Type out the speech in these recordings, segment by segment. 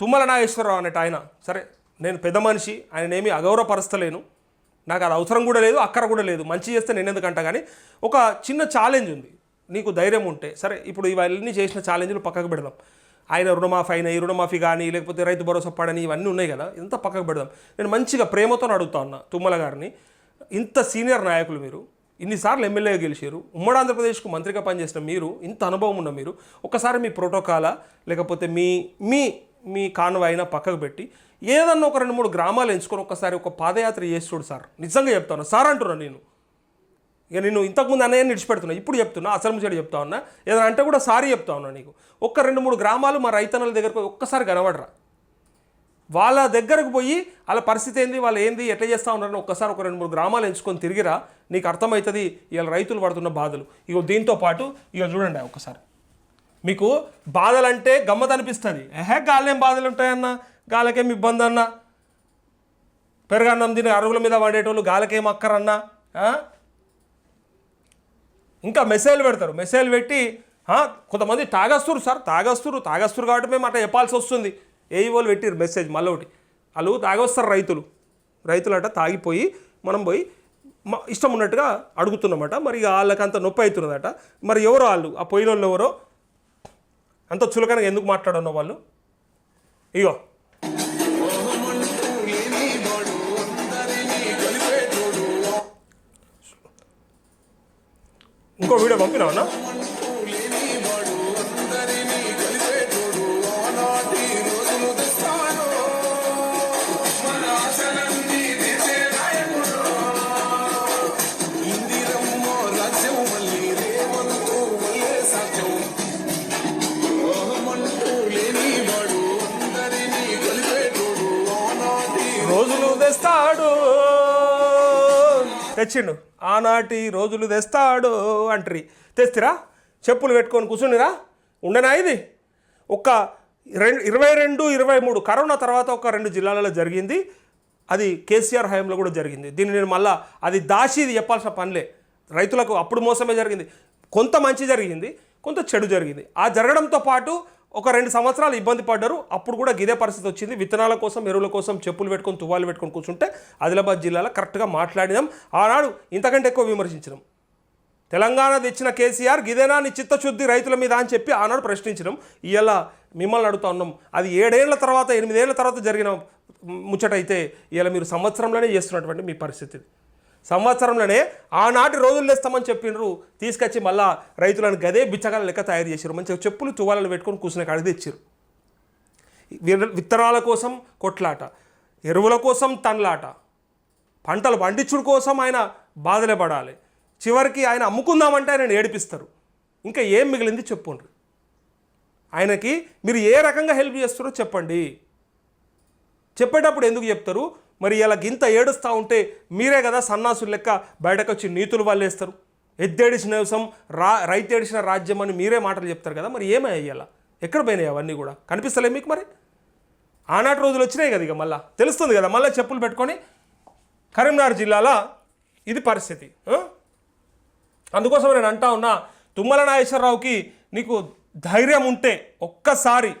తుమ్మల నాగేశ్వరరావు అనేట ఆయన. సరే నేను పెద్ద మనిషి ఆయన ఏమీ నాకు అది అవసరం కూడా లేదు అక్కర కూడా లేదు. మంచి చేస్తే నేను ఎందుకంటా కానీ ఒక చిన్న ఛాలెంజ్ ఉంది. నీకు ధైర్యం ఉంటే. సరే ఇప్పుడు ఇవన్నీ చేసిన ఛాలెంజ్లు పక్కకు పెడదాం. ఆయన రుణమాఫీ అయిన ఈ రుణమాఫీ కానీ లేకపోతే రైతు భరోసా పడని ఇవన్నీ ఉన్నాయి కదా ఇంత పక్కకు పెడదాం. నేను మంచిగా ప్రేమతో అడుగుతా ఉన్నా తుమ్మల గారిని. ఇంత సీనియర్ నాయకులు మీరు. ఇన్నిసార్లు ఎమ్మెల్యేగా గెలిచారు. ఉమ్మడి ఆంధ్రప్రదేశ్కు మంత్రిగా పనిచేసిన మీరు ఇంత అనుభవం ఉన్న మీరు. ఒకసారి మీ ప్రోటోకాలా లేకపోతే మీ మీ మీ కాన్వాయ్ అయినా పక్కకు పెట్టి ఏదన్నా ఒక రెండు మూడు గ్రామాలు ఎంచుకొని ఒకసారి ఒక పాదయాత్ర చేసి చూడు సార్. నిజంగా చెప్తాను. సార్ అంటున్నా నేను. ఇక నేను ఇంతకుముందు అన్నయ్య నిడిచిపెడుతున్నా. ఇప్పుడు చెప్తున్నా. అసలు ముచ్చడి చెప్తా ఉన్నా. ఏదైనా అంటే కూడా సారీ చెప్తా ఉన్నా నీకు. ఒక్క రెండు మూడు గ్రామాలు మా రైతన్నల దగ్గరకు ఒక్కసారి కనబడరా. వాళ్ళ దగ్గరకు పోయి వాళ్ళ పరిస్థితి ఏంది వాళ్ళు ఏంది ఎట్లా చేస్తూ ఉన్నారని ఒక్కసారి ఒక రెండు మూడు గ్రామాలు ఎంచుకొని తిరిగిరా. నీకు అర్థమవుతుంది ఇవాళ రైతులు పడుతున్న బాధలు. ఇగో దీంతో పాటు ఇక చూడండి ఒక్కసారి. మీకు బాధలంటే గమ్మత్ అనిపిస్తుంది ఎహే గాలేం బాధలు ఉంటాయన్న గాలకేం ఇబ్బంది అన్న పెరగన్నం తిని అరుగుల మీద వండేటోళ్ళు గాలకేం అక్కరన్నా? ఇంకా మెసేజ్ పెడతారు. మెసేజ్ పెట్టి కొంతమంది తాగస్తురు సార్ తాగస్తురు తాగస్తురు కాబట్టి మేము అట్లా చెప్పాల్సి వస్తుంది. ఏ వాళ్ళు పెట్టిరు మెసేజ్ మళ్ళీ ఒకటి. వాళ్ళు తాగొస్తారు రైతులు. రైతులు అట తాగిపోయి మనం పోయి ఇష్టం ఉన్నట్టుగా అడుగుతున్నమాట. మరి ఇక వాళ్ళకి అంత నొప్పి అవుతున్నదట. మరి ఎవరో వాళ్ళు? ఆ పోయిన వాళ్ళు ఎవరో? అంత చులకనగా ఎందుకు మాట్లాడన్న వాళ్ళు? ఇగో. ఇంకో వీడియో పంపినావన్నా తెస్తాడు. తెచ్చిండు. ఆనాటి రోజులు తెస్తాడు అంటారు. తెస్తిరా? చెప్పులు పెట్టుకొని కూర్చునిరా ఉండనా ఇది? ఒక రెండు ఇరవై రెండు ఇరవై మూడు. కరోనా తర్వాత ఒక రెండు జిల్లాలలో జరిగింది. అది కేసీఆర్ హయాంలో కూడా జరిగింది. దీన్ని నేను మళ్ళా అది దాచి ఇది చెప్పాల్సిన పనిలే. రైతులకు అప్పుడు మోసమే జరిగింది. కొంత మంచి జరిగింది కొంత చెడు జరిగింది. ఆ జరగడంతో పాటు ఒక రెండు సంవత్సరాలు ఇబ్బంది పడ్డారు. అప్పుడు కూడా గిదే పరిస్థితి వచ్చింది. విత్తనాల కోసం ఎరువుల కోసం చెప్పులు పెట్టుకొని తువ్వాలు పెట్టుకొని కూర్చుంటే ఆదిలాబాద్ జిల్లాలో కరెక్ట్గా మాట్లాడినాం. ఆనాడు ఇంతకంటే ఎక్కువ విమర్శించినాం. తెలంగాణ తెచ్చిన కేసీఆర్ గిదేనా నీ చిత్తశుద్ధి రైతుల మీద అని చెప్పి ఆనాడు ప్రశ్నించడం ఇవాళ మిమ్మల్ని అడుగుతా ఉన్నాం. అది ఏడేళ్ళ తర్వాత ఎనిమిదేళ్ళ తర్వాత జరిగిన ముచ్చట అయితే మీరు సంవత్సరంలోనే చేస్తున్నటువంటి మీ పరిస్థితి సంవత్సరంలోనే ఆనాటి రోజులు తెస్తామని చెప్పిండ్రు తీసుకొచ్చి మళ్ళా రైతులను గదే బిచ్చగల లెక్క తయారు చేశారు మంచిగా చెప్పులు తువ్వాలను పెట్టుకొని కూర్చున్న కాడికి తెచ్చారు విత్తనాల కోసం కొట్లాట ఎరువుల కోసం తన్లాట పంటలు పండించుడు కోసం ఆయన బాధలే పడాలి. చివరికి ఆయన అమ్ముకుందామంటే ఆయన ఏడిపిస్తారు. ఇంకా ఏం మిగిలింది చెప్పుండ్రు. ఆయనకి మీరు ఏ రకంగా హెల్ప్ చేస్తారో చెప్పండి. చెప్పేటప్పుడు ఎందుకు చెప్తారు? మరి ఇలా గింత ఏడుస్తూ ఉంటే మీరే కదా సన్నాసులు లెక్క బయటకు వచ్చి నీతులు వాళ్ళేస్తారు ఎద్దేడిసిన వ్యవసం రా రైతేడిసిన రాజ్యం అని మీరే మాటలు చెప్తారు కదా మరి ఏమై అయ్యాలా ఎక్కడ పోయినాయి అవన్నీ కూడా? కనిపిస్తలే మీకు మరి? ఆనాటి రోజులు వచ్చినాయి కదా ఇక మళ్ళా? తెలుస్తుంది కదా మళ్ళీ చెప్పులు పెట్టుకొని కరీంనగర్ జిల్లాలో ఇది పరిస్థితి. అందుకోసం నేను అంటా ఉన్నా తుమ్మల నాగేశ్వరరావుకి నీకు ధైర్యం ఉంటే ఒక్కసారి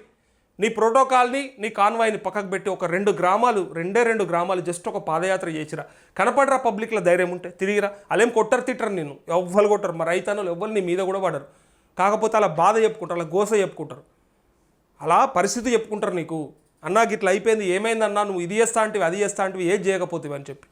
నీ ప్రోటోకాల్ని నీ కాన్వాయ్ని పక్కకు పెట్టి ఒక రెండు గ్రామాలు రెండే రెండు గ్రామాలు జస్ట్ ఒక పాదయాత్ర చేసిరా. కనపడరా పబ్లిక్లో ధైర్యం ఉంటే? తిరిగిరా. అలేం కొట్టరు తిట్టరు నేను ఎవ్వరు కొట్టరు. మా రైతన్నలు ఎవ్వరు నీ మీద కూడా పడరు. కాకపోతే అలా బాధ చెప్పుకుంటారు అలా గోస చెప్పుకుంటారు. అలా పరిస్థితి చెప్పుకుంటారు నీకు. అన్నా గిట్ల అయిపోయింది ఏమైందన్నా? నువ్వు ఇది చేస్తా అంటే అది చేస్తా అంటే ఏది చేయకపోతే అని చెప్పి.